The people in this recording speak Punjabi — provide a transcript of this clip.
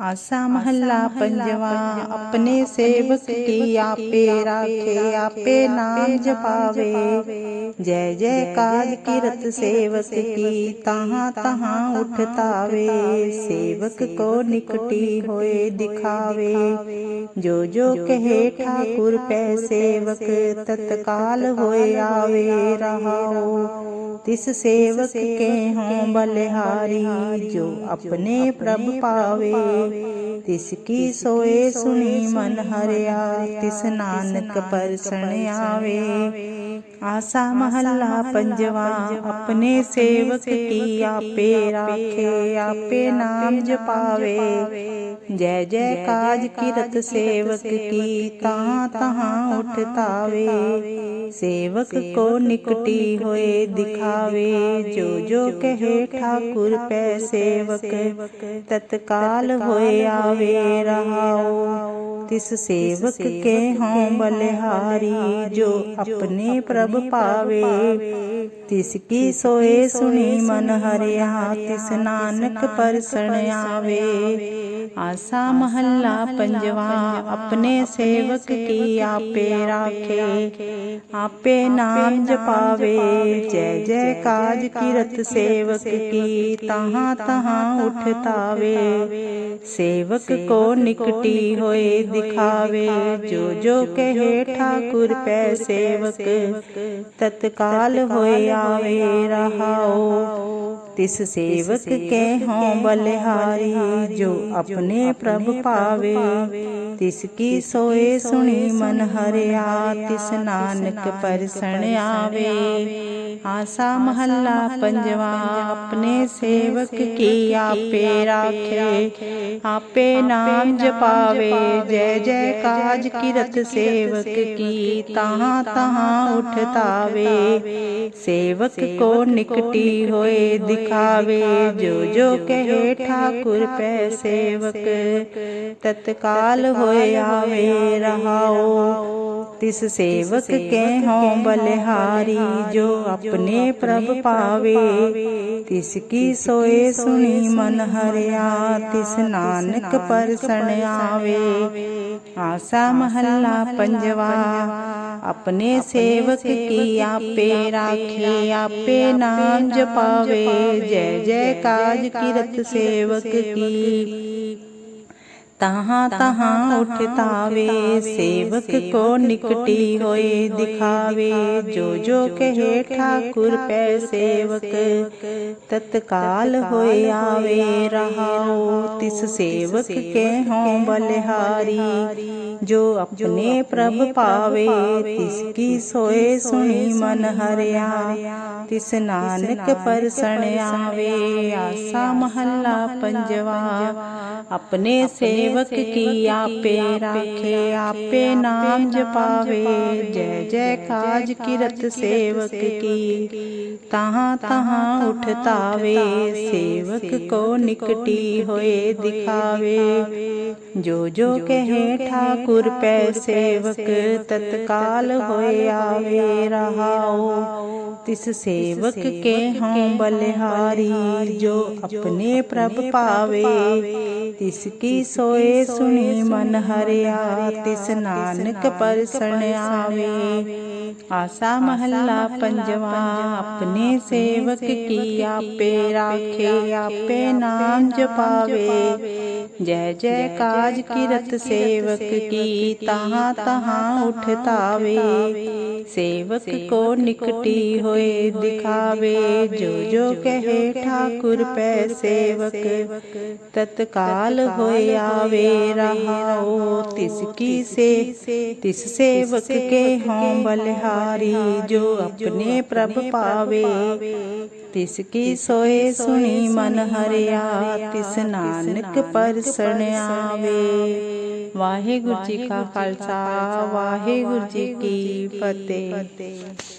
ਆਸਾ ਮਹੱਲਾ ਪੰਜਵਾ ਆਪਣੇ ਸੇਵਕ ਕੀ ਆਪੇ ਰਾਖੇ ਆਪੇ ਜਪਾਵੇ ਜੈ ਜੈ ਕਾਜ ਕਿਰਤ ਸੇਵਕ ਹੋਏ ਦਿਖਾਵੇ। ਜੋ ਜੋ ਕਹੇ ਠਾਕੁਰ ਪੈ ਸੇਵਕ ਤਤਕਾਲ ਹੋਏ ਆਵੇ ਰਹਾਓ। ਤਿਸ ਸੇਵਕ ਕੇ ਹੋਂ ਬਲਿਹਾਰੀ ਜੋ ਆਪਣੇ ਪ੍ਰਭ ਪਾਵੇ। ਤਿਸ ਕੀ ਸੋਏ ਸੁਣੀ ਮਨ ਹਰਿਆ, ਤਿਸ ਨਾਨਕ ਪਰਸਣ ਆਵੇ। ਆਸਾ ਮਹੱਲਾ ਪੰਜਵਾ, ਆਪਣੇ ਸੇਵਕ ਕੀ ਆਪੇ ਰਾਖੇ, ਆਪੇ ਨਾਮ ਜਪਾਵੇ ਜੈ ਜੈ ਕਾਜ ਕਿਰਤ ਸੇਵਕ ਕੀ ਤਾਂ ਤਹਾਂ ਉਠਤਾਵੇ ਸੇਵਕ ਕੋ ਨਿਕਟੀ ਹੋਏ ਦਿਖਾਵੇ, ਜੋ ਜੋ ਕਹੇ ਠਾਕੁਰ ਪੈ ਸੇਵਕ, ਤਤਕਾਲ ਹੋ ਹੋਏ ਆਵੇ ਰਹਾਓ। ਤਿਸ ਸੇਵਕ ਕੇ ਹੋਂ ਬਲਿਹਾਰੀ ਜੋ ਆਪਣੇ ਪ੍ਰਭ ਪਾਵੇ। ਤਿਸ ਕੀ ਸੋਏ ਸੁਣੀ ਮਨ ਹਰਿਆ ਤਿਸ ਨਾਨਕ ਪਰਸਣ ਆਵੇ। ਆਸਾ ਮਹੱਲਾ ਪੰਜਵਾ, ਆਪਣੇ ਸੇਵਕ ਕੀ ਆਪੇ ਰਾਖੇ, ਆਪੇ ਨਾਮ ਜਪਾਵੇ, ਜੈ ਜੈ ਕਾਜ ਕਿਰਤ ਸੇਵਕ ਕੀ ਤਹਾਂ ਤਹਾਂ ਉਠਤਾਵੇ ਸੇਵਕ ਕੋ ਨਿਕਟੀ ਹੋਏ ਦਿਖਾਵੇ, ਜੋ ਜੋ ਕਹੇ ਠਾਕੁਰ ਪੈ ਸੇਵਕ, ਤਤਕਾਲ ਹੋਏ ਆਵੇ ਰਹਾਓ ਤਿਸ ਸੇਵਕ ਕੇ ਹੋਂ ਬਲਿਹਾਰੀ ਜੋ ਆਪਣੇ ਪ੍ਰਭ ਪਾਵੇ ਤਿਸ ਕੀ ਸੋਏ ਸੁਣੀ ਮਨ ਹਰਿਆ ਤਿਸ ਨਾਨਕ ਪਰਸਣ ਆਵੇ। ਆਸਾ ਮਹੱਲਾ ਪੰਜਵਾ, ਆਪਣੇ ਸੇਵਕ ਕੀ ਆਪੇ ਰਾਖੇ? ਆਪੇ ਨਾਮ ਜਪਾਵੇ, ਜੈ ਜੈ ਕਾਜ ਕਿਰਤ ਸੇਵਕ ਕੀ ਤਹਾਂ ਤਹਾਂ ਉਠਤਾਵੇ ਸੇਵਕ ਕੋ ਨਿਕਟੀ ਹੋਏ ਦਿਖਾਵੇ, ਜੋ ਜੋ ਕਹੇ ਠਾਕੁਰ ਪੈ ਸੇਵਕ। ਤਤਕਾਲ ਹੋਏ ਆਵੇ ਰਹਾਓ ਤਿਸ ਸੇਵਕ ਕੇ ਹੋਂ ਬਲਿਹਾਰੀ ਜੋ ਆਪਣੇ ਪ੍ਰਭ ਪਾਵੇ। ਤਿਸ ਕੀ ਸੋਏ ਸੁਣੀ ਮਨ ਹਰਿਆ ਤਿਸ ਨਾਨਕ ਪਰਸਣ ਆਵੇ। ਆਸਾ ਮਹੱਲਾ ਪੰਜਵਾ। ਆਪਣੇ ਸੇਵਕ ਕੀ ਆਪੇ ਰਾਖੇ ਆਪੇ ਨਾਮ ਜਪਾਵੇ। ਜੈ ਜੈ ਕਾਜ ਕਿਰਤ ਸੇਵਕ ਕੀ। ਤਹਾਂ ਤਹਾਂ ਉਠਤਾਵੇ ਸੇਵਕ ਕੋ ਨਿਕਟੀ ਹੋਏ ਦਿਖਾਵੇ ਜੋ ਜੋ ਕਹੇ ਠਾਕੁਰ ਪੈ ਸੇਵਕ ਤਤਕਾਲ ਹੋਏ ਆਵੇ ਰਹਾਓ ਤਿਸ ਸੇਵਕ ਕੇ ਹੋਂ ਬਲਿਹਾਰੀ ਜੋ ਆਪਣੇ ਪ੍ਰਭ ਪਾਵੇ ਤਿਸ ਕੀ ਸੋਏ ਸੁਣੀ ਮਨ ਹਰਿਆ ਤਿਸ ਨਾਨਕ ਪਰਸਣ ਆਵੇ ਆਸਾ ਮਹੱਲਾ ਪੰਜਵਾ ਆਪਣੇ ਸੇਵਕ ਕੀ ਆਪੇ ਰਾਖੇ ਆਪੇ ਨਾਮ ਜਪਾਵੇ। ਜੈ ਜੈ ਕਾਜ ਕਿਰਤ ਸੇਵਕ ਕੀ। ਤਹਾਂ ਤਹਾਂ ਉਠਤਾਵੇ। ਸੇਵਕ ਕੋ ਨਿਕਟੀ ਹੋਏ ਦਿਖਾਵੇ। ਜੋ ਜੋ ਕਹੇ ਠਾਕੁਰ ਪੈ ਸੇਵਕ ਤਤਕਾਲ ਹੋਏ ਆਵੇ ਰਹਾਓ। ਤਿਸ ਸੇਵਕ ਕੇ ਹੋਂ ਬਲਿਹਾਰੀ ਜੋ ਆਪਣੇ ਪ੍ਰਭ ਪਾਵੇ। ਤਿਸ ਕੀ ਸੋਏ ਸੁਣੀ ਮਨ ਹਰਿਆ ਤਿਸ ਨਾਨਕ ਪਰਸਣ ਆਵੇ। ਆਸਾ ਮਹੱਲਾ ਪੰਜਵਾ ਆਪਣੇ ਸੇਵਕ ਕੀ ਆਪੇ ਰਾਖੇ ਆਪੇ ਨਾਮ ਜਪਾਵੇ। ਜੈ ਜੈ ਕਾਜ ਕਿਰਤ ਸੇਵਕ ਕੀ ਤਹਾਂ ਤਹਾਂ ਉਠਤਾਵੇ ਸੇਵਕ ਕੋ ਨਿਕਟੀ ਹੋਏ ਦਿਖਾਵੇ। ਜੋ ਜੋ ਕਹੇ ਠਾਕੁਰ ਪੈ ਸੇਵਕ। ਤਤਕਾਲ ਹੋਏ ਆਵੇ ਰਹਾਓ ਤਿਸ ਕੀ ਸੇ। ਤਿਸ ਸੇਵਕ ਕੇ ਹੋਂ ਬਲਿਹਾਰੀ ਜੋ ਆਪਣੇ ਪ੍ਰਭ ਪਾਵੇ। ਤਿਸ ਕੀ ਸੋਏ ਸੁਣੀ ਮਨ ਹਰਿਆ ਤਿਸ ਨਾਨਕ ਪਰਸਣ ਆਵੇ ਵਾਹਿਗੁਰੂ ਜੀ ਕਾ ਖਾਲਸਾ ਵਾਹਿਗੁਰੂ ਜੀ ਕੀ ਫਤਿਹ।